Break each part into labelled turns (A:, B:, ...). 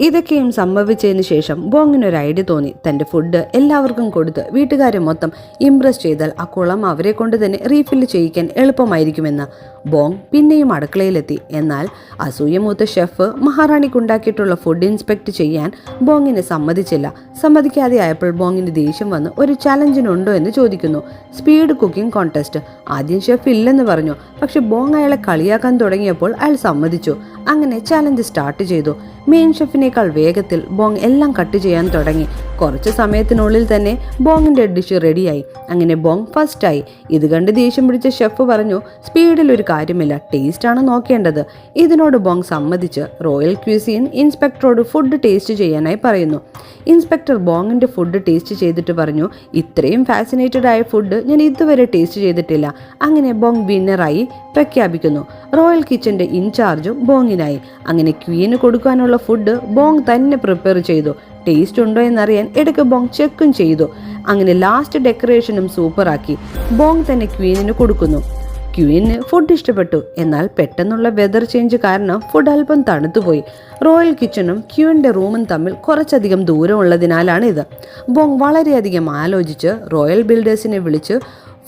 A: ഇതൊക്കെയും സംഭവിച്ചതിന് ശേഷം ബോങ്ങിന് ഒരു ഐഡിയ തോന്നി. തന്റെ ഫുഡ് എല്ലാവർക്കും കൊടുത്ത് വീട്ടുകാരെ മൊത്തം ഇംപ്രസ് ചെയ്താൽ ആ കുളം അവരെ കൊണ്ട് തന്നെ റീഫില്ല് ചെയ്യിക്കാൻ എളുപ്പമായിരിക്കുമെന്ന് ബോങ് പിന്നെയും അടുക്കളയിലെത്തി. എന്നാൽ അസൂയമൂത്ത ഷെഫ് മഹാറാണിക്കുണ്ടാക്കിയിട്ടുള്ള ഫുഡ് ഇൻസ്പെക്ട് ചെയ്യാൻ ബോങ്ങിനെ സമ്മതിച്ചില്ല. സമ്മതിക്കാതെ ആയപ്പോൾ ബോങ്ങിന് ദേഷ്യം വന്ന് ഒരു ചലഞ്ചിനുണ്ടോ എന്ന് ചോദിക്കുന്നു. സ്പീഡ് കുക്കിംഗ് കോൺടെസ്റ്റ് ആദ്യം ഷെഫ് ഇല്ലെന്ന് പറഞ്ഞു. പക്ഷെ ബോങ് അയാളെ കളിയാക്കാൻ തുടങ്ങിയപ്പോൾ അയാൾ സമ്മതിച്ചു. അങ്ങനെ ചലഞ്ച് സ്റ്റാർട്ട് ചെയ്തു. മെയിൻ ഷെഫിനേക്കാൾ വേഗത്തിൽ ബോങ് എല്ലാം കട്ട് ചെയ്യാൻ തുടങ്ങി. കുറച്ച് സമയത്തിനുള്ളിൽ തന്നെ ബോങ്ങിന്റെ ഡിഷ് റെഡിയായി. അങ്ങനെ ബോങ് ഫസ്റ്റായി. ഇത് കണ്ട് ദേഷ്യം പിടിച്ച ഷെഫ് പറഞ്ഞു സ്പീഡിൽ ഒരു കാര്യമില്ല ടേസ്റ്റാണ് നോക്കേണ്ടത്. ഇതിനോട് ബോങ് സമ്മതിച്ച് റോയൽ ക്യൂസീൻ ഇൻസ്പെക്ടറോട് ഫുഡ് ടേസ്റ്റ് ചെയ്യാനായി പറയുന്നു. ഇൻസ്പെക്ടർ ബോങ്ങിന്റെ ഫുഡ് ടേസ്റ്റ് ചെയ്തിട്ട് പറഞ്ഞു ഇത്രയും ഫാസിനേറ്റഡ് ആയ ഫുഡ് ഞാൻ ഇതുവരെ ടേസ്റ്റ് ചെയ്തിട്ടില്ല. അങ്ങനെ ബോങ് വിന്നറായി പ്രഖ്യാപിക്കുന്നു. റോയൽ കിച്ചന്റെ ഇൻചാർജും ബോങ്ങിനായി. അങ്ങനെ ക്വീന് കൊടുക്കാനുള്ള ഫുഡ് ബോങ് തന്നെ പ്രിപ്പയർ ചെയ്തു. ടേസ്റ്റ് ഉണ്ടോ എന്നറിയാൻ ഇടയ്ക്ക് ബോങ് ചെക്കും ചെയ്തു. അങ്ങനെ ലാസ്റ്റ് ഡെക്കറേഷനും സൂപ്പറാക്കി ബോങ് തന്നെ ക്വീനിന് കൊടുക്കുന്നു. ക്യൂവിന് ഫുഡ് ഇഷ്ടപ്പെട്ടു. എന്നാൽ പെട്ടെന്നുള്ള വെതർ ചേഞ്ച് കാരണം ഫുഡ് അല്പം തണുത്തുപോയി. റോയൽ കിച്ചണും ക്യൂവിന്റെ റൂമും തമ്മിൽ കുറച്ചധികം ദൂരമുള്ളതിനാലാണ് ഇത്. ബോങ് വളരെയധികം ആലോചിച്ച് റോയൽ ബിൽഡേഴ്സിനെ വിളിച്ച്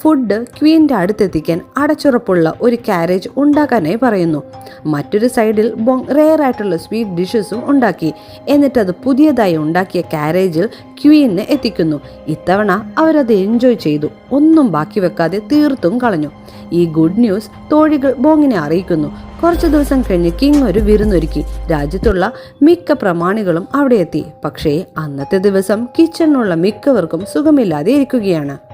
A: ഫുഡ് ക്വീന്റെ അടുത്തെത്തിക്കാൻ അടച്ചുറപ്പുള്ള ഒരു കാരേജ് ഉണ്ടാക്കാനായി പറയുന്നു. മറ്റൊരു സൈഡിൽ ബോങ് റെയറായിട്ടുള്ള സ്വീറ്റ് ഡിഷസും ഉണ്ടാക്കി. എന്നിട്ട് അത് പുതിയതായി ഉണ്ടാക്കിയ കാരേജിൽ ക്വീനെ എത്തിക്കുന്നു. ഇത്തവണ അവരത് എൻജോയ് ചെയ്തു. ഒന്നും ബാക്കി വെക്കാതെ തീർത്തും കളഞ്ഞു. ഈ ഗുഡ് ന്യൂസ് തോഴികൾ ബോങ്ങിനെ അറിയിക്കുന്നു. കുറച്ച് ദിവസം കഴിഞ്ഞ് കിങ് ഒരു വിരുന്നൊരുക്കി. രാജ്യത്തുള്ള മിക്ക പ്രമാണികളും അവിടെ എത്തി. പക്ഷേ അന്നത്തെ ദിവസം കിച്ചണിലുള്ള മിക്കവർക്കും സുഖമില്ലാതെ ഇരിക്കുകയാണ്.